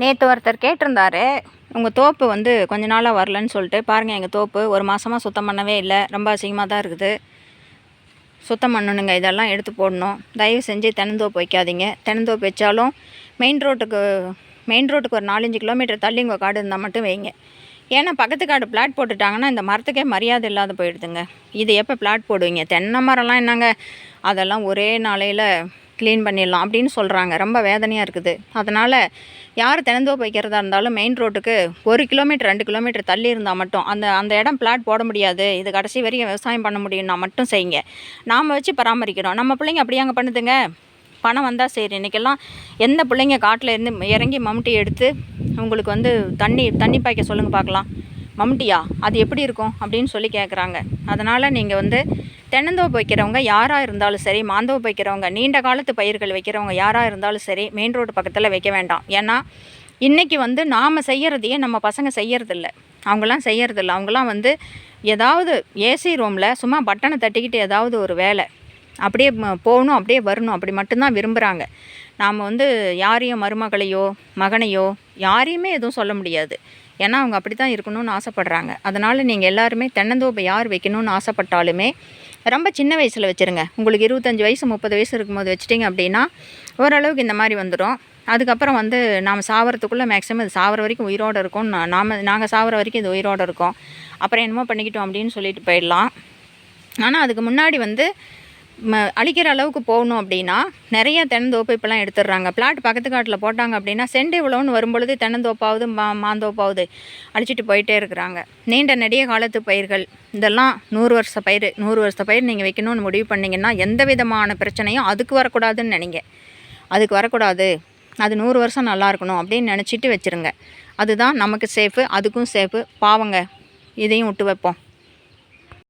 நேற்று ஒருத்தர் கேட்டிருந்தாரு உங்கள் தோப்பு வந்து கொஞ்ச நாளாக வரலன்னு சொல்லிட்டு பாருங்கள் எங்கள் தோப்பு ஒரு மாதமாக சுத்தம் பண்ணவே இல்லை ரொம்ப அசிங்கமாக தான் இருக்குது. சுத்தம் பண்ணணுங்க இதெல்லாம் எடுத்து போடணும். தயவு செஞ்சு தென்னந்தோப்பு வைக்காதீங்க. தென்னந்தோப்பு வச்சாலும் மெயின் ரோட்டுக்கு மெயின் ரோட்டுக்கு ஒரு நாலஞ்சு கிலோமீட்டர் தள்ளி உங்கள் காடு இருந்தால் மட்டும் வைங்க. ஏன்னா பக்கத்து காடு பிளாட் போட்டுட்டாங்கன்னா இந்த மரத்துக்கே மரியாதை இல்லாத போயிடுதுங்க. இது எப்போ பிளாட் போடுவீங்க? தென்னை மரம்லாம் என்னங்க? அதெல்லாம் ஒரே நாளையில் க்ளீன் பண்ணிடலாம் அப்படின்னு சொல்கிறாங்க ரொம்ப வேதனையாக இருக்குது. அதனால் யார் தினந்தோப்பு வைக்கிறதா இருந்தாலும் மெயின் ரோட்டுக்கு ஒரு கிலோமீட்டர் ரெண்டு கிலோமீட்டர் தள்ளி இருந்தால் மட்டும் அந்த அந்த இடம் பிளாட் போட முடியாது. இது கடைசி வரைக்கும் விவசாயம் பண்ண முடியும்னா மட்டும் செய்யுங்க. நாம் வச்சு பராமரிக்கிறோம். நம்ம பிள்ளைங்க அப்படி அங்கே பண்ணுதுங்க? பணம் வந்தால் சரி. இன்றைக்கெல்லாம் எந்த பிள்ளைங்க காட்டில் இருந்து இறங்கி மம்முட்டி எடுத்து உங்களுக்கு வந்து தண்ணி தண்ணி பாய்க்க சொல்லுங்கள் பார்க்கலாம். மம்டியா அது எப்படி இருக்கும் அப்படின்னு சொல்லி கேட்குறாங்க அதனால் நீங்கள் வந்து தென்னந்தோப்பு வைக்கிறவங்க யாராக இருந்தாலும் சரி மாந்தோப்பு வைக்கிறவங்க நீண்ட காலத்து பயிர்கள் வைக்கிறவங்க யாராக இருந்தாலும் சரி மெயின் ரோடு பக்கத்தில் வைக்க வேண்டாம். ஏன்னா இன்றைக்கி வந்து நாம் செய்கிறதையே நம்ம பசங்க செய்யறதில்ல. அவங்களாம் செய்யறதில்ல. அவங்களாம் வந்து ஏதாவது ஏசி ரூமில் சும்மா பட்டனை தட்டிக்கிட்டு ஏதாவது ஒரு வேலை. அப்படியே போகணும் அப்படியே வரணும். அப்படி மட்டும்தான் விரும்புகிறாங்க நாம் வந்து யாரையும் மருமகளையோ மகனையோ யாரையுமே எதுவும் சொல்ல முடியாது. ஏன்னா அவங்க அப்படி தான் இருக்கணும்னு ஆசைப்பட்றாங்க. அதனால் நீங்கள் எல்லாருமே தென்னந்தோப்பை யார் வைக்கணும்னு ஆசைப்பட்டாலுமே ரொம்ப சின்ன வயசில் வச்சுருங்க. உங்களுக்கு இருபத்தஞ்சி வயசு முப்பது வயசு இருக்கும்போது வச்சுட்டிங்க அப்படின்னா ஓரளவுக்கு இந்த மாதிரி வந்துடும். அதுக்கப்புறம் வந்து நாம் சாவறதுக்குள்ளே மேக்ஸிமம் இது சாவர வரைக்கும் உயிரோடு இருக்கும். நாம் நாம நாங்கள் சாவர வரைக்கும் இது உயிரோடு இருக்கும். அப்புறம் என்னமோ பண்ணிக்கிட்டோம் அப்படின்னு சொல்லிட்டு போயிடலாம். ஆனால் அதுக்கு முன்னாடி வந்து ம அழிக்கிற அளவுக்கு போகணும் அப்படின்னா நிறைய தென்னந்தோப்பு இப்போலாம் எடுத்துடுறாங்க. பிளாட் பக்கத்து காட்டில் போட்டாங்க அப்படின்னா செண்டு இவ்வளோன்னு வரும்பொழுது தென்னந்தோப்பாவது மா மாந்தோப்பாவது அழிச்சிட்டு போயிட்டே இருக்கிறாங்க. நீண்ட நெடிய காலத்து பயிர்கள். இதெல்லாம் நூறு வருஷ பயிர் நூறு வருஷ பயிர் நீங்கள் வைக்கணும்னு முடிவு பண்ணிங்கன்னா எந்த விதமான பிரச்சனையும் அதுக்கு வரக்கூடாதுன்னு நினைங்க. அதுக்கு வரக்கூடாது. அது நூறு வருஷம் நல்லா இருக்கணும் அப்படின்னு நினச்சிட்டு வச்சுருங்க. அதுதான் நமக்கு சேஃபு அதுக்கும் சேஃபு பாவங்க. இதையும் விட்டு வைப்போம்.